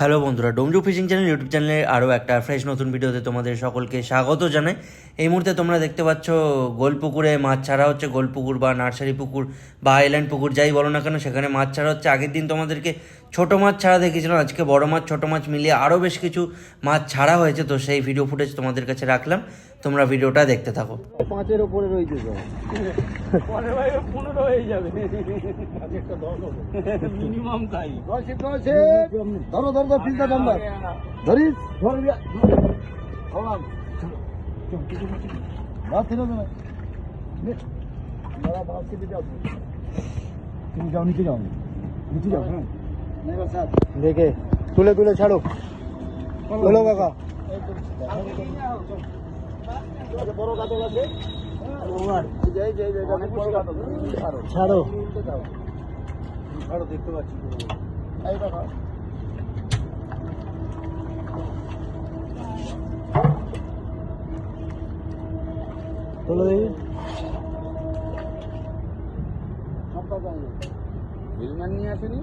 Hello বন্ধুরা, ডোমজু fishing channel YouTube চ্যানেলে আরও একটা ফ্রেশ নতুন ভিডিওতে তোমাদের সকলকে স্বাগত জানাই। এই মুহূর্তে তোমরা দেখতে পাচ্ছ গোলপুকুরে মাছ ছাড়া হচ্ছে গোলপুকুর বা নার্সারি পুকুর বা আইল্যান্ড পুকুর, যাই বলো না কেন, সেখানে মাছ ছাড়া হচ্ছে। আগের দিন তোমাদেরকে ছোট মাছ ছাড়া দেখিয়েছিলাম আজকে বড় মাছ ছোট মাছ মিলিয়ে আরও বেশ কিছু মাছ ছাড়া হয়েছে তো সেই ভিডিও ফুটেজ তোমাদের কাছে রাখলাম। তোমরা ভিডিওটা দেখতে থাকো। পাঁচের ওপরে রয়েছে পনেরো হয়ে যাবে। মিনিমাম তাই। দশে দশে ধরো ধরো ধরো ফিল্টার নাম্বার ধরিস। তুমি যাও নিচে যাও। নিচে যাও হ্যাঁ। দেখে তুলে তুলে ছাড়ো। বলো কাকা। ছাড়ো। ছাড়ো দেখতে পাচ্ছি তোলো নিয়ে আসেনি?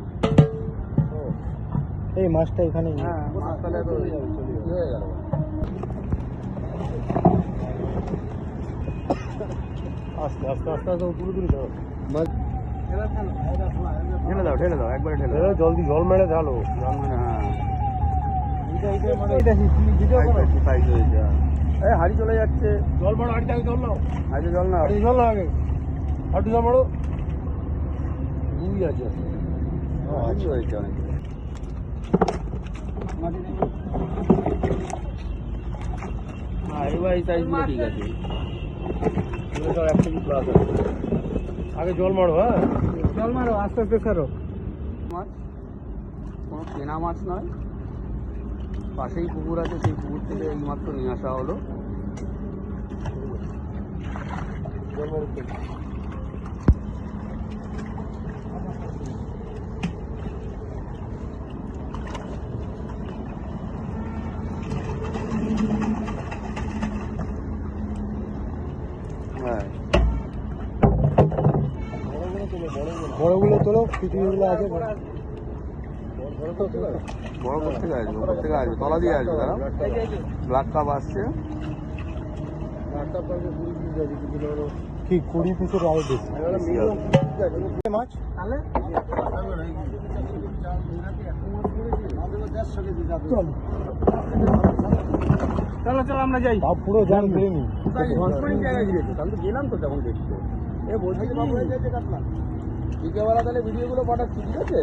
এই মাছটা এখানে হ্যাঁ হয়ে আস্তে আস্তে আস্তে আস্তে পুরো দূরে যাও ঢেলে দাও ঢেলে দাও একবারে ঢেলে দাও। জলদি জল মেরে ঢালো। হ্যাঁ। ভিডিও করো। সাইজ হয়েছে এই হাড়ি চলে যাচ্ছে। জল মারো আড়ি জল নাও। হাড়ি জল না আড়ি জল নাও আগে। আড়ি জল মারো। আছে। হাড়ি হয়েছে অনেক হ্যাঁ এবার এই সাইজগুলো ঠিক আছে। কেজি প্লাস আছে। আগে জল মারো হ্যাঁ? জল মারো আস্তে আস্তে ছাড়ো মাছ? কোনো কেনা মাছ নয়। পাশেই পুকুর আছে সেই পুকুর থেকে এই মাত্র নিয়ে আসা হলো। জল তোলো পৃথিবীগুলো আছে। বড় কোথা থেকে আসবে? ওপর থেকে আসবে। তলা দিয়ে আসবে তারা ব্ল্যাক কাপ আসছে। কি কুড়ি পিসের আরও বেশি? মাছ? চলো। চলো আমরা যাই। পুরো জাল ফিরে নি। তো গেলাম তো তখন দেখতে। এ বলছি বিকেলবেলা তাহলে ভিডিওগুলো পাঠাচ্ছি ঠিক আছে?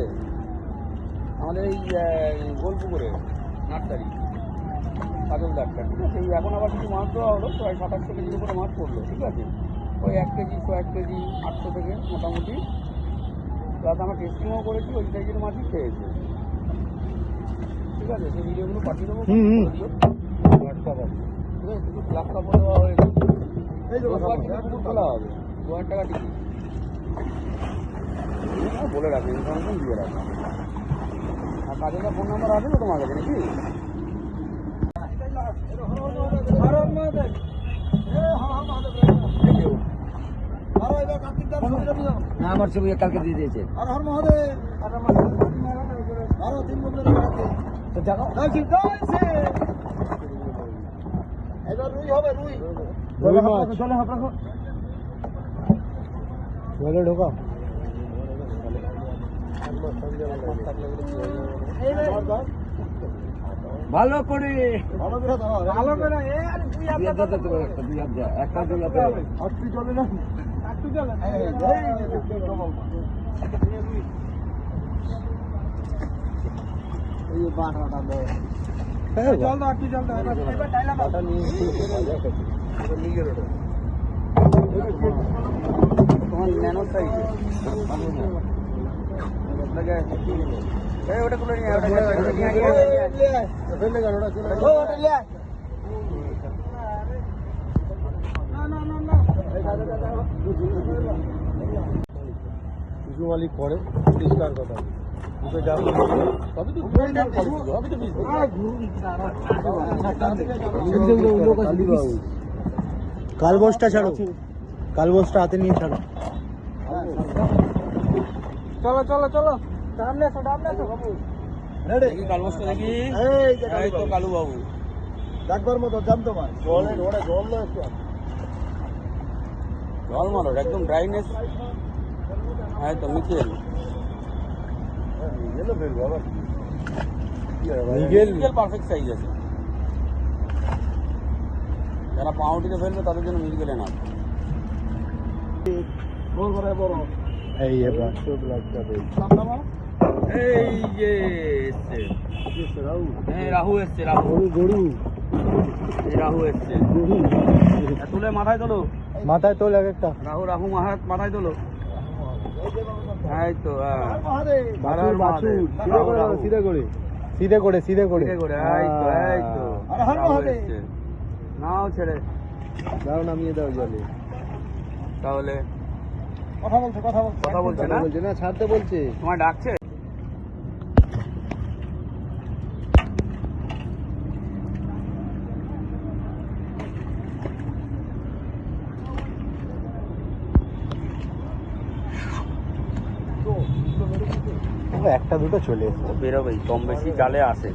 আমাদের এই গোলপুকুরে নার্সারি। কাজল ডাক্তার ঠিক আছে? এই এখন আবার কিছু মাছ দেওয়া হলো প্রায় সাতাশশো কেজির উপরে মাছ পড়ল ঠিক আছে? ওই এক কেজি ছয় এক কেজি আটশো থেকে মোটামুটি। প্লাস আমরা টেস্টিংও করেছি ওই সাইজের মাছই খেয়েছে। ঠিক আছে? সেই ভিডিওগুলো পাঠিয়ে দেবো। হুম, হুম। ঠিক আছে? কিছু ব্ল্যাক কাপও দেওয়া হয়েছে। রোববার থেকে পুকুর খোলা হবে দু হাজার টাকা টিকিট বলে রাখি ইনফরমেশন দিয়ে রাখি। আর কাজের ফোন নাম্বার আছে তো তোমার কাছে নাকি? না আমার ছবি কালকে দিয়ে দিয়েছে। এবার রুই হবে রুই। জলে ঢোকা ভালো করে ভালো করে ভালো করে একটা যা একটা জল না আর তুই এই বাটাটা জল দাও জল দাও এবার ডাইলা বাটা নিয়ে নিয়ে গেল তোমার ন্যানো সাইজ মালিক করে পরিষ্কার কথা। দুটো যা তবে তো হবে তো কাল ছাড়ো। কাল বসটা হাতে নিয়ে ছাড়ো। চলো চলো চলো। সামনে এসো সামনে এসো। বাবু রেডি দেখি দেখি। এই তো কালু বাবু। দেখবার মতো জান তোমার জলে ওটা জল দাও একটু জল মারো একদম ড্রাইনেস হ্যাঁ তো ফেলব আবার মিগেল। পারফেক্ট সাইজ আছে। যারা পাউটিতে ফেলবে তাদের জন্য মিগেল না বড় বড়। এই এবার। এই যে এসছে। হ্যাঁ রাহু এসছে রাহু গরু রাহু এসছে। তুলে মাথায় তোলো। মাথায় তোল এক একটা। রাহু রাহু মাথায় মাথায় তোলো। এই তো হ্যাঁ। সিধে করে সিধে করে। সিধে করে এই তো এই তো। রাহু এসছে। নাও ছেড়ে। দাও নামিয়ে দাও জলে। তাহলে কথা বলছে কথা বলছে। কথা বলছে না? বলছে না ছাড়তে বলছে। তোমায় ডাকছে? একটা দুটো চলে এসছে। বেরোবেই কম বেশি জালে আসে।